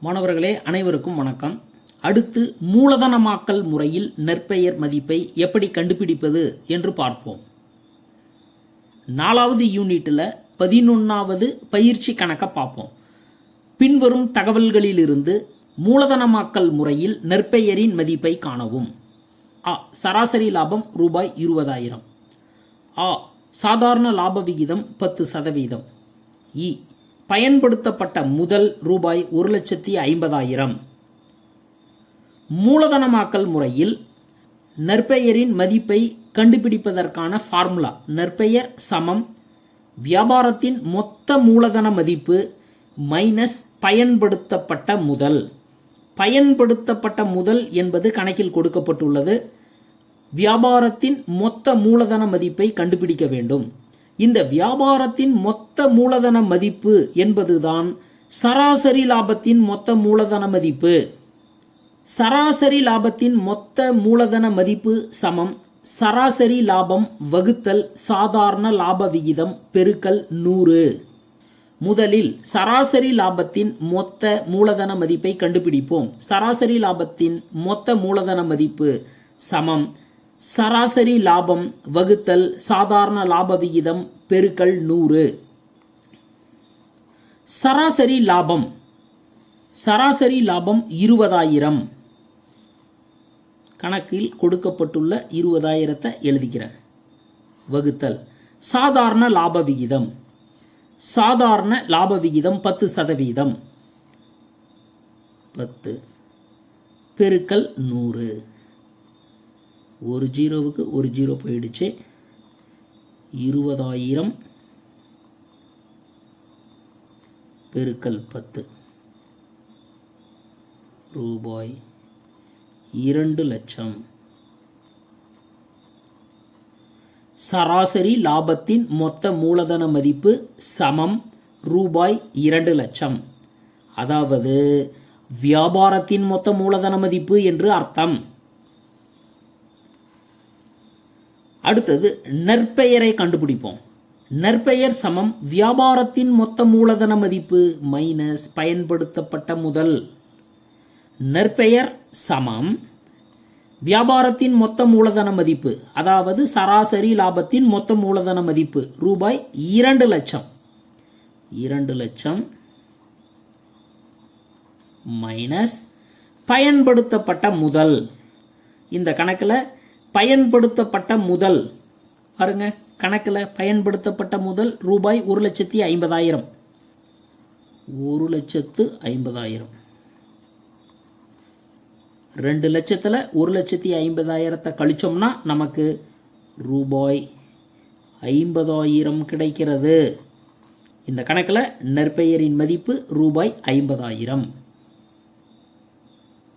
மாணவர்களே அனைவருக்கும் வணக்கம். அடுத்து மூலதனமாக்கல் முறையில் நற்பெயர் மதிப்பை எப்படி கண்டுபிடிப்பது என்று பார்ப்போம். நாலாவது யூனிட்டில் பதினொன்றாவது பயிற்சி கணக்கை பார்ப்போம். பின்வரும் தகவல்களிலிருந்து மூலதனமாக்கல் முறையில் நற்பெயரின் மதிப்பை காணவும். ஆ சராசரி லாபம் ரூபாய் இருபதாயிரம். ஆ சாதாரண லாப விகிதம் பத்து சதவீதம். இ பயன்படுத்தப்பட்ட முதல் ரூபாய் ஒரு லட்சத்தி ஐம்பதாயிரம். மூலதனமாக்கல் முறையில் நற்பெயரின் மதிப்பை கண்டுபிடிப்பதற்கான ஃபார்முலா. நற்பெயர் சமம் வியாபாரத்தின் மொத்த மூலதன மதிப்பு மைனஸ் பயன்படுத்தப்பட்ட முதல். பயன்படுத்தப்பட்ட முதல் என்பது கணக்கில் கொடுக்கப்பட்டுள்ளது. வியாபாரத்தின் மொத்த மூலதன மதிப்பை கண்டுபிடிக்க வேண்டும். இந்த வியாபாரத்தின் மொத்த மூலதன மதிப்பு என்பதுதான் சராசரி லாபத்தின் மொத்த மூலதன மதிப்பு. சராசரி லாபத்தின் மொத்த மூலதன மதிப்பு சமம். சராசரி லாபம் வகுத்தல் சாதாரண லாப விகிதம் பெருக்கல் நூறு. முதலில் சராசரி லாபத்தின் மொத்த மூலதன மதிப்பை கண்டுபிடிப்போம். சராசரி லாபத்தின் மொத்த மூலதன மதிப்பு சமம். சராசரி லாபம் வகுத்தல் சாதாரண லாப விகிதம் பெருக்கல் நூறு. சராசரி லாபம் சராசரி லாபம் இருபதாயிரம். கணக்கில் கொடுக்கப்பட்டுள்ள இருபதாயிரத்தை எழுதிக்கிறேன் வகுத்தல் சாதாரண லாப விகிதம் சாதாரண லாப விகிதம் பத்து சதவீதம். பத்து பெருக்கல் நூறு. ஒரு ஜீரோவுக்கு ஒரு ஜீரோ போயிடுச்சு. இருபதாயிரம் பெருக்கல் பத்து. ரூபாய் இரண்டு லட்சம். சராசரி லாபத்தின் மொத்த மூலதன மதிப்பு சமம். ரூபாய் இரண்டு லட்சம். அதாவது வியாபாரத்தின் மொத்த மூலதன மதிப்பு என்று அர்த்தம். அடுத்தது நற்பெயரை கண்டுபிடிப்போம். நற்பெயர் சமம் வியாபாரத்தின் மொத்த மூலதன மதிப்பு மைனஸ் பயன்படுத்தப்பட்ட முதல். நற்பெயர் சமம் வியாபாரத்தின் மொத்த மூலதன மதிப்பு அதாவது சராசரி லாபத்தின் மொத்த மூலதன மதிப்பு ரூபாய் இரண்டு லட்சம். இரண்டு லட்சம் மைனஸ் பயன்படுத்தப்பட்ட முதல். இந்த கணக்கில் பயன்படுத்தப்பட்ட முதல் பாருங்க கணக்கில் பயன்படுத்தப்பட்ட முதல் ரூபாய் ஒரு லட்சத்தி ஐம்பதாயிரம். ஒரு லட்சத்து ஐம்பதாயிரம். ரெண்டு லட்சத்தில் ஒரு லட்சத்தி ஐம்பதாயிரத்தை கழிச்சோம்னா நமக்கு ரூபாய் ஐம்பதாயிரம் கிடைக்கிறது. இந்த கணக்கில் நற்பெயரின் மதிப்பு ரூபாய் ஐம்பதாயிரம்.